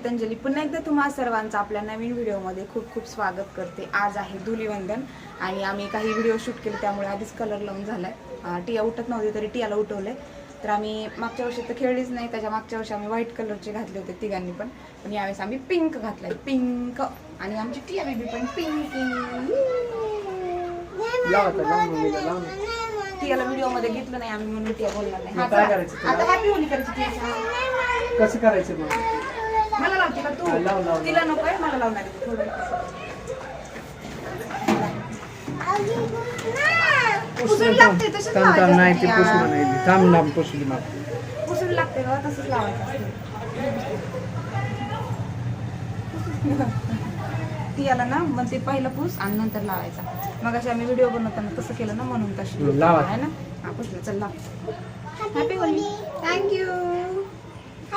गीतांजली पुन्हा एकदा तुम्हा सर्वांचं आपल्या नवीन व्हिडिओमध्ये खूप खूप स्वागत करते. आज आहे धुलीवंदन आणि आम्ही काही व्हिडिओ शूट केले त्यामुळे आधीच कलर लावून झालाय. अं, टिया उठत नव्हती तरी टियाला उठवलंय. तर आम्ही मागच्या वर्षी तर खेळलीच नाही त्याच्या मागच्या वर्षी आम्ही व्हाईट कलरचे घातले होते तिघांनी पण. पण यावेळेस आम्ही पिंक घातलाय पिंक आणि आमची टिया बेबी पण पिंक. टियाला व्हिडिओमध्ये घेतलं नाही आम्ही म्हणून टिया बोलणार नाही. हा? आता हॅपी होली करायची कसं करायचं मला लावते का तू? तिला नको आहे मला लावणार पुसून लागते तसंच लावायचं असतं थांब पुसली मग पुसून लागते का तसंच लावायचं असतं. ती याला ना मग ते पहिलं पूस आणि नंतर लावायचा. मग अशी आम्ही व्हिडिओ बनवताना तसं केलं ना म्हणून तशी. लावा. आहे ना? हा पुसलं चल लाव. Happy Holi thank you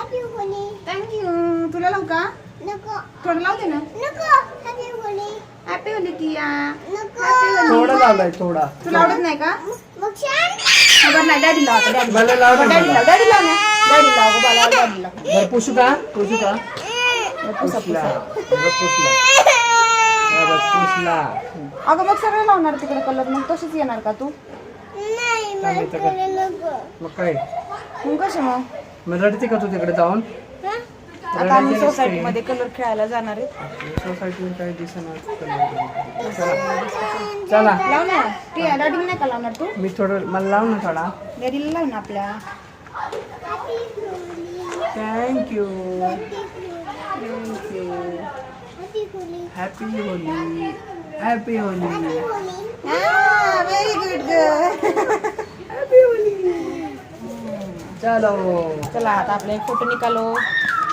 Happy Holi. Thank you तुला लावू का. थोडं लावते ना. Holi. हॅपी होली. थोडा लावलाय थोडा. तुला आवडत नाही का. खबर नाही डॅडी लाव डॅडी मला लाव ना. डॅडी मला. लाव डॅडी लाव ना. डॅडी लाव मला डॅडी लाव. बरं पुसू का? पुसू का? पुसा पुसला. पुसा बरं, पुसला. बरं, पुसला. अगं मग सगळं लावणार तिकडे कलर. मग तशीच येणार का तू? नाही नको. मग काय? मग कसे मग? मग रडते का तू तिकडे जाऊन? हा? आता आम्ही सोसायटी मध्ये कलर खेळायला जाणार आहे सोसायटीवर काय दिसणार चला. लाव ना. टिया डॅडी नाही का लावणार तू? मी थोडं मला लाव ना थोडा. डॅडीला लाव ना आपल्या. Thank you Holi. Happy Holi happy Holi. Very good चलो. चला आता आपले फोटो निकालो.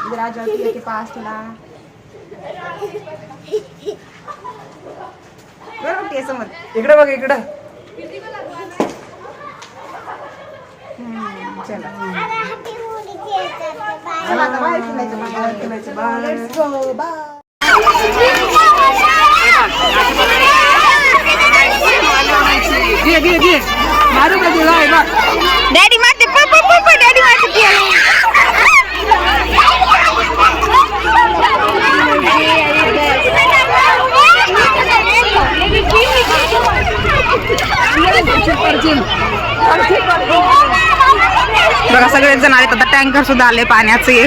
इधर आ जाओ के पास टिया समज इकडे बघ इकडं. चला. चला आता बाहेर फिरायचं बाहेर फिरायचं, बाय. लेट्स गो बाय घे घे घे. मारू का तुला? हे बघ डॅडी मारते पप्पा पप्पा डॅडी मारते टियाला बघा सगळेच जण आले आता टँकर सुद्धा आले पाण्याचे.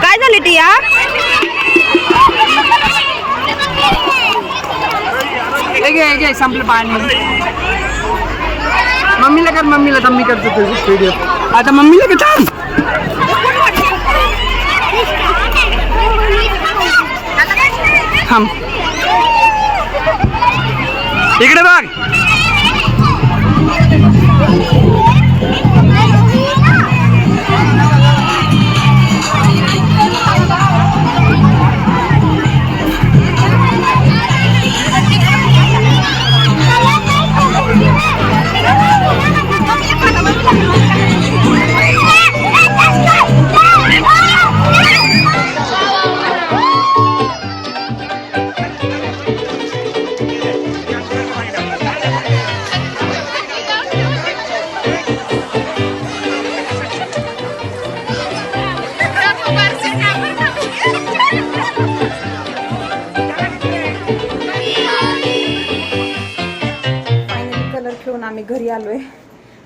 काय झाले टिया? संपलं पाणी. मम्मीला कर मम्मीला तर मी करतो तुझी व्हिडिओ आता मम्मीला कर थांब. थांब. इकडे बघ. घरी आलो आहे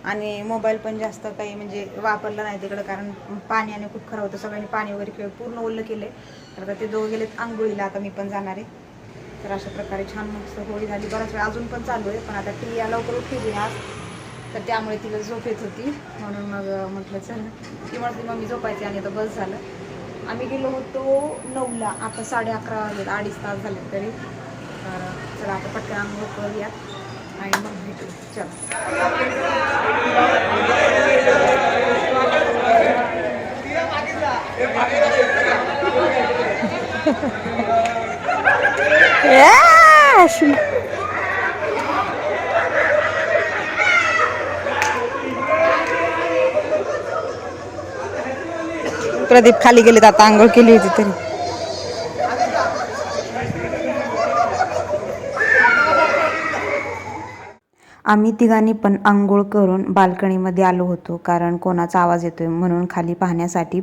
आणि मोबाईल पण जास्त काही म्हणजे वापरला नाही तिकडं कारण पाणी आणि खूप खराब होतं. सगळ्यांनी पाणी वगैरे खेळ पूर्ण ओलं केले तर आता ते दोघं गेलेत आंघोळीला. आता मी पण जाणार आहे. तर अशा प्रकारे छान मस्त होळी झाली. बराच वेळ अजून पण चालू आहे पण आता टी या लवकर उठली आज. तर त्यामुळे तिला झोप येत होती. म्हणून मग म्हटलं चल ती म्हणते मग मी झोपायची आणि आता बस झालं. आम्ही गेलो होतो नऊला. आता साडे अकरा वाजले अडीच तास झाले तरी. तर चला आता पटकन आंघोळ करूया. आणि मग भेटू चल प्रदीप खाली गेलेत आता आंघोळ केली होती तरी आम्ही तिघांनी पण आंघोळ करून बाल्कनीमध्ये आलो होतो कारण कोणाचा आवाज येतोय म्हणून खाली पाहण्यासाठी.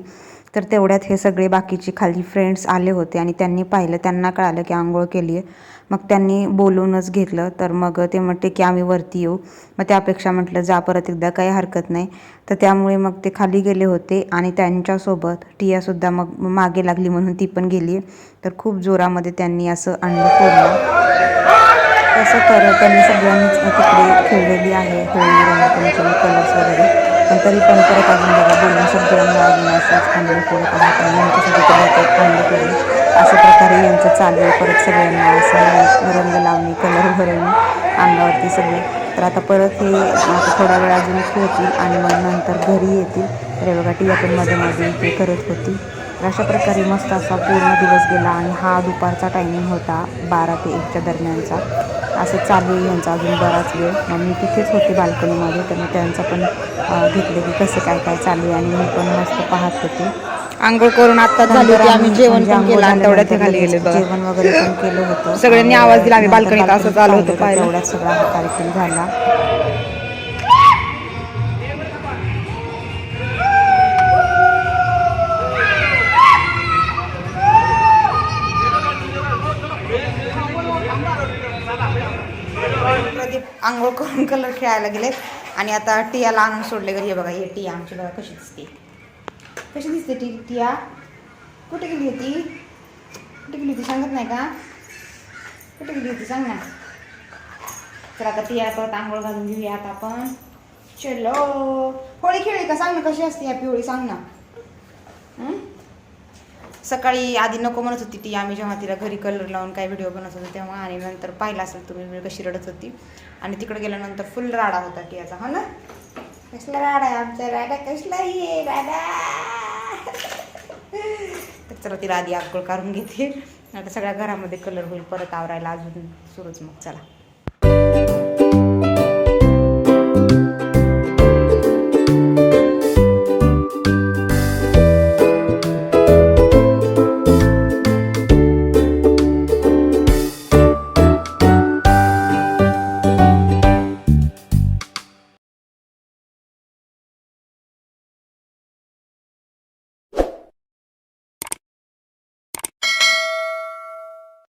तर तेवढ्यात हे सगळे बाकीचे खाली फ्रेंड्स आले होते आणि त्यांनी पाहिलं त्यांना कळालं की आंघोळ केली आहे मग त्यांनी बोलूनच घेतलं तर मग ते म्हटले की आम्ही वरती येऊ. मग त्यापेक्षा म्हटलं जा परत एकदा काही हरकत नाही. तर त्यामुळे मग ते खाली गेले होते आणि त्यांच्यासोबत टियासुद्धा मग मागे लागली म्हणून ती पण गेली तर खूप जोरामध्ये त्यांनी असं आणलं फोडलं. तसं करत त्यांनी सगळ्यांनीच तिकडे खेळलेली आहे. होळी रंगपंचमी कलर्स वगैरे. पण तरी पण परत अजून बघा बोलून सगळ्यांना अजून असंच आंबे फोडत आहात आणि यांच्यासाठी तर एक आंबे फोडले अशा प्रकारे यांचं चालू आहे परत सगळ्यांना असं रंग लावणी कलर भरवणे अंगावरती सगळे. तर आता परत हे आता थोडा वेळ अजून खेळतील आणि मग नंतर घरी येतील. तर हे मध्ये मध्ये ते करत होती. तर अशा प्रकारे मस्त असा पूर्ण दिवस गेला आणि हा दुपारचा टायमिंग होता बारा ते एकच्या दरम्यानचा. असं चालू आहे यांचा अजून बराच वेळ. मग मी तिथेच होते बाल्कनीमध्ये. तर मी त्यांचं पण घेतलं की कसं काय काय चालू आहे. आणि मी पण मस्त पाहत होते. आंघोळ करून आत्ताच झाली होती. आम्ही जेवण म्हणजे पण आंघोळ केलं. आणि तेवढ्यात ते झाल्यानंतर खाली गेले जेवण वगैरे पण केलं होतं. सगळ्यांनी आवाज दिला. आम्ही बाल्कनीत असं चालू होतं. तेवढ्यात सगळा हा कार्यक्रम झाला. की आंघोळ करून कलर खेळायला गेले. आणि आता टियाला आणून सोडले घरी बघा हे टिया आमची बघा कशी दिसते. कशी दिसते टी टिया? कुठे गेली होती? कुठे गेली होती? सांगत नाही का? कुठे गेली होती? सांग ना. तर आता टिया परत आंघोळ घालून घेऊया आता आपण. चलो. होळी खेळली का? सांग ना कशी असते या पिवळी? सांग ना. हं? सकाळी आधी नको म्हणत होती ती. आम्ही जेव्हा तिला घरी कलर लावून काय व्हिडिओ बनवत होतो तेव्हा आणि नंतर पाहिला असेल तुम्ही मी कशी रडत होती. आणि तिकडे गेल्यानंतर फुल राडा होता टियाचा हो ना? कसला राडा आहे आमचा? राडा कसला आहे? राडा! तर चला तिला आधी आगोळ काढून घेते. आता सगळ्या घरामध्ये कलर होईल परत आवरायला अजून सुरूच मग. चला.